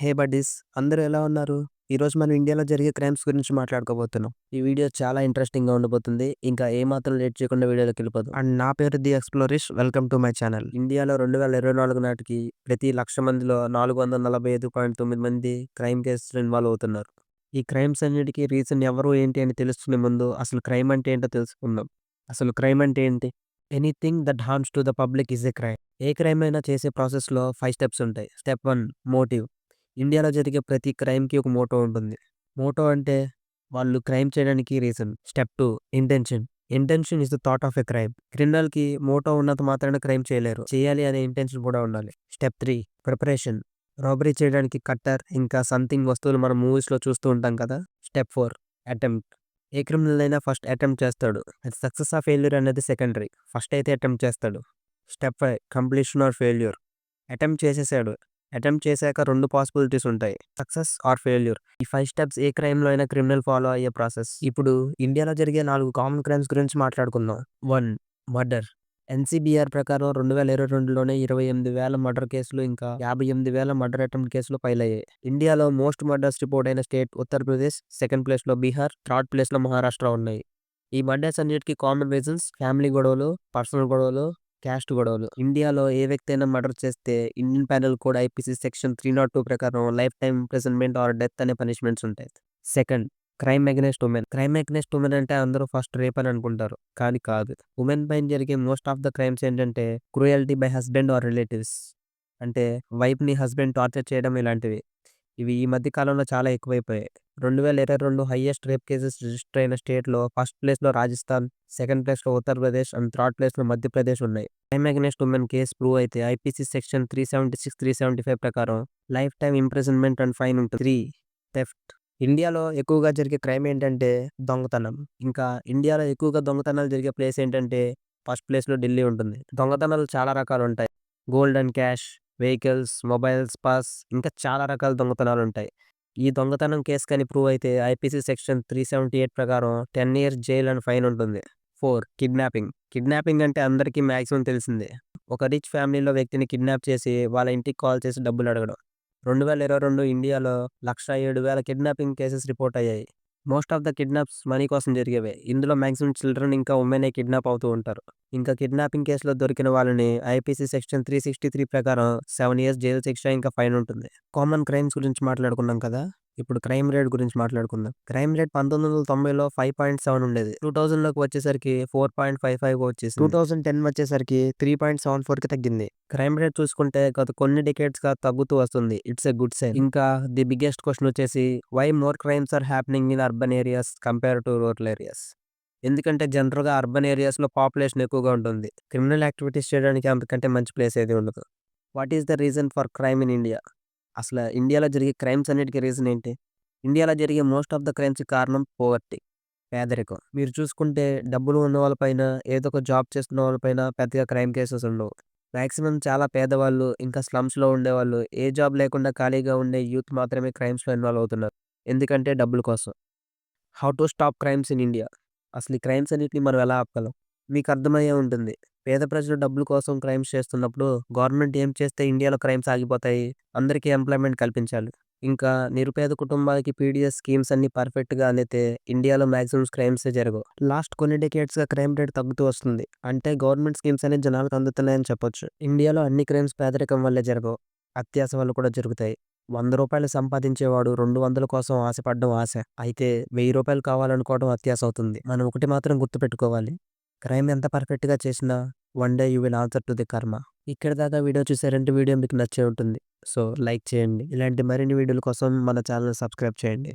హే buddies అందరూ ఎలా ఉన్నారు? ఈరోజు మనం ఇండియాలో జరిగే క్రైమ్స్ గురించి మాట్లాడుకోబోతున్నాం. ఈ వీడియో చాలా ఇంట్రెస్టింగ్గా ఉండబోతుంది. ఇంకా ఏ మాత్రం లేట్ చేయకుండా వీడియోలోకి వెళ్ళిపోదు. అండ్ నా పేరు the Explorish welcome to my channel. ఇండియాలో రెండు వేల ఇరవై నాలుగు నాటికి ప్రతి లక్ష మందిలో నాలుగు వందల నలభై ఐదు పాయింట్ తొమ్మిది మంది క్రైమ్ కేసులు ఇన్వాల్వ్ అవుతున్నారు. ఈ క్రైమ్స్ అన్నిటికీ రీజన్ ఎవరు ఏంటి అని తెలుసుకునే ముందు అసలు క్రైమ్ అంటే ఏంటో తెలుసుకుందాం. అసలు క్రైమ్ అంటే ఏంటి? Anything that harms to the public is a crime. A crime అయినా చేసే ప్రాసెస్లో ఫైవ్ స్టెప్స్ ఉంటాయి. Step one motive. ఇండియాలో జరిగే ప్రతి క్రైమ్కి ఒక మోటో ఉంటుంది. మోటో అంటే వాళ్ళు క్రైమ్ చేయడానికి reason step two intention. Intention is the thought of a crime. క్రిమినల్కి motto ఉన్నంత మాత్రాన క్రైమ్ చేయలేరు. చేయాలి అనే ఇంటెన్షన్ కూడా ఉండాలి. Step three preparation. రాబరీ చేయడానికి కట్టర్ ఇంకా సంథింగ్ వస్తువులు మనం మూవీస్లో చూస్తూ ఉంటాం కదా? Step four attempt. ఏ క్రిమినల్ అయినా ఫస్ట్ అటెంప్ట్ చేస్తాడు. అది సక్సెస్ ఆఫ్ ఫెయిల్యూర్ అనేది సెకండరీ. ఫస్ట్ అయితే అటెంప్ట్ చేస్తాడు. Step five completion or failure. Attempt చేసేసాడు. అటెంప్ట్ చేశాక రెండు పాసిబిలిటీస్ ఉంటాయి. Success or failure. ఈ ఫైవ్ స్టెప్స్ ఏ క్రైమ్లో అయినా క్రిమినల్ ఫాలో అయ్యే ప్రాసెస్. ఇప్పుడు ఇండియాలో జరిగే నాలుగు కామన్ క్రైమ్స్ గురించి మాట్లాడుకుందాం. One murder. ఎన్సీబీఆర్ ప్రకారం రెండు వేల ఇరవై రెండులోనే ఇరవై ఎనిమిది వేల మర్డర్ కేసులు ఇంకా యాభై ఎనిమిది వేల మర్డర్ అటెంప్ట్ కేసులు ఫైల్ అయ్యాయి ఇండియాలో మోస్ట్ మర్డర్స్ రిపోర్ట్ అయిన స్టేట్ ఉత్తరప్రదేశ్ సెకండ్ ప్లేస్లో బీహార్ థర్డ్ ప్లేస్లో మహారాష్ట్ర ఉన్నాయి. ఈ మర్డర్స్ అన్నిటికీ కామన్ రీజన్స్ ఫ్యామిలీ గొడవలు పర్సనల్ గొడవలు క్యాస్ట్ గొడవలు. ఇండియాలో ఏ వ్యక్తి అయినా మర్డర్ చేస్తే Indian penal code IPC section three not two ప్రకారం life time imprisonment or death అనే పనిష్మెంట్స్ ఉంటాయి. Second crime against women. Crime against women అంటే అందరూ ఫస్ట్ రేప్ అని అనుకుంటారు. కానీ కాదు. ఉమెన్ పైన జరిగే మోస్ట్ ఆఫ్ ద క్రైమ్స్ ఏంటంటే cruelty by husband or relatives. అంటే వైఫ్ని హస్బెండ్ టార్చర్ చేయడం ఇలాంటివి. ఇవి ఈ మధ్య కాలంలో చాలా ఎక్కువైపోయాయి. రెండు వేల ఇరవై రెండు హైయెస్ట్ రేప్ కేసెస్ రిజిస్టర్ అయిన స్టేట్లో ఫస్ట్ ప్లేస్లో రాజస్థాన్ సెకండ్ ప్లేస్లో ఉత్తరప్రదేశ్ అండ్ థర్డ్ ప్లేస్లో మధ్యప్రదేశ్ ఉన్నాయి. Crime against women case prove అయితే IPC section three seventy six three seventy five ప్రకారం life time imprisonment and fine ఉంటుంది. Three theft. ఇండియాలో ఎక్కువగా జరిగే క్రైమ్ ఏంటంటే దొంగతనం. ఇంకా ఇండియాలో ఎక్కువగా దొంగతనాలు జరిగే ప్లేస్ ఏంటంటే ఫస్ట్ ప్లేస్లో ఢిల్లీ ఉంటుంది. దొంగతనాలు చాలా రకాలు ఉంటాయి. Gold and cash vehicles mobiles purse ఇంకా చాలా రకాల దొంగతనాలు ఉంటాయి ఈ దొంగతనం కేసు కానీ ప్రూవ్ అయితే IPC section three seventy eight ప్రకారం ten years jail and fine ఉంటుంది. Four kidnapping. కిడ్నాపింగ్ అంటే అందరికీ మ్యాక్సిమం తెలిసిందే. ఒక రిచ్ ఫ్యామిలీలో వ్యక్తిని కిడ్నాప్ చేసి వాళ్ళ ఇంటికి కాల్ చేసి డబ్బులు అడగడం. రెండు వేల ఇరవై రెండు ఇండియాలో లక్ష ఏడు వేల కిడ్నాపింగ్ కేసెస్ రిపోర్ట్ అయ్యాయి. Most of the kidnaps money కోసం జరిగేవే. ఇందులో మ్యాక్సిమం చిల్డ్రన్ ఇంకా ఉమెనే కిడ్నాప్ అవుతూ ఉంటారు. ఇంకా కిడ్నాపింగ్ కేసులో దొరికిన వాళ్ళని IPC section three sixty three ప్రకారం సెవెన్ ఇయర్స్ జైలు శిక్ష ఇంకా ఫైన్ ఉంటుంది. కామన్ క్రైమ్స్ గురించి మాట్లాడుకున్నాం కదా? ఇప్పుడు క్రైమ్ రేట్ గురించి మాట్లాడుకుందాం. క్రైమ్ రేట్ పంతొమ్మిది వందల తొంభైలో ఫైవ్ పాయింట్ సెవెన్ ఉండేది. టూ థౌసండ్లోకి వచ్చేసరికి ఫోర్ పాయింట్ ఫైవ్ ఫైవ్ వచ్చేసి టూ థౌసండ్ టెన్ వచ్చేసరికి త్రీ పాయింట్ సెవెన్ ఫోర్కి తగ్గింది. క్రైమ్ రేట్ చూసుకుంటే గత కొన్ని డికేట్స్గా తగ్గుతూ వస్తుంది. It's a good sign. ఇంకా ది బిగ్గెస్ట్ క్వశ్చన్ వచ్చేసి why more crimes are happening in urban areas compare to rural areas? ఎందుకంటే జనరల్గా అర్బన్ ఏరియాస్లో పాపులేషన్ ఎక్కువగా ఉంటుంది. క్రిమినల్ యాక్టివిటీస్ చేయడానికి అంతకంటే మంచి ప్లేస్ ఏది ఉండదు. What is the reason for crime in India? అసలు ఇండియాలో జరిగే క్రైమ్స్ అన్నిటికీ రీజన్ ఏంటి? ఇండియాలో జరిగే మోస్ట్ ఆఫ్ ద క్రైమ్స్ కారణం పోవర్టీ పేదరికం. మీరు చూసుకుంటే డబ్బులు ఉన్న వాళ్ళపైన ఏదో ఒక జాబ్ చేస్తున్న వాళ్ళపైన పెద్దగా క్రైమ్ కేసెస్ ఉండవు. మ్యాక్సిమం చాలా పేదవాళ్ళు ఇంకా స్లమ్స్లో ఉండేవాళ్ళు ఏ జాబ్ లేకుండా ఖాళీగా ఉండే యూత్ మాత్రమే క్రైమ్స్లో ఇన్వాల్వ్ అవుతున్నారు. ఎందుకంటే డబ్బుల కోసం. How to stop crimes in India. అసలు ఈ క్రైమ్స్ అన్నిటిని మనం ఎలా ఆపగలం? మీకు అర్థమయ్యే ఉంటుంది. పేద ప్రజలు డబ్బుల కోసం క్రైమ్స్ చేస్తున్నప్పుడు గవర్నమెంట్ ఏం చేస్తే ఇండియాలో క్రైమ్స్ ఆగిపోతాయి? అందరికీ ఎంప్లాయ్మెంట్ కల్పించాలి. ఇంకా నిరుపేద కుటుంబాలకి పీడిఎస్ స్కీమ్స్ అన్ని పర్ఫెక్ట్గా అందితే ఇండియాలో మ్యాక్సిమం క్రైమ్స్ జరగవు. లాస్ట్ కొన్ని డెకేట్స్గా క్రైమ్ రేట్ తగ్గుతూ వస్తుంది. అంటే గవర్నమెంట్ స్కీమ్స్ అనేది జనాలకు అందుతున్నాయని చెప్పొచ్చు. ఇండియాలో అన్ని క్రైమ్స్ పేదరికం వల్లే జరగవు. అత్యాశ వల్ల కూడా జరుగుతాయి. వంద రూపాయలు సంపాదించేవాడు రెండు వందల కోసం ఆశపడడం ఆశ. అయితే వెయ్యి రూపాయలు కావాలనుకోవడం అత్యాశ అవుతుంది. మనం ఒకటి మాత్రం గుర్తుపెట్టుకోవాలి. క్రైమ్ ఎంత పర్ఫెక్ట్గా చేసినా one day you will answer to the karma. ఇక్కడ దాకా వీడియో చూసారంటే వీడియో మీకు నచ్చే ఉంటుంది. సో లైక్ చేయండి. ఇలాంటి మరిన్ని వీడియోల కోసం మన ఛానల్ సబ్స్క్రైబ్ చేయండి.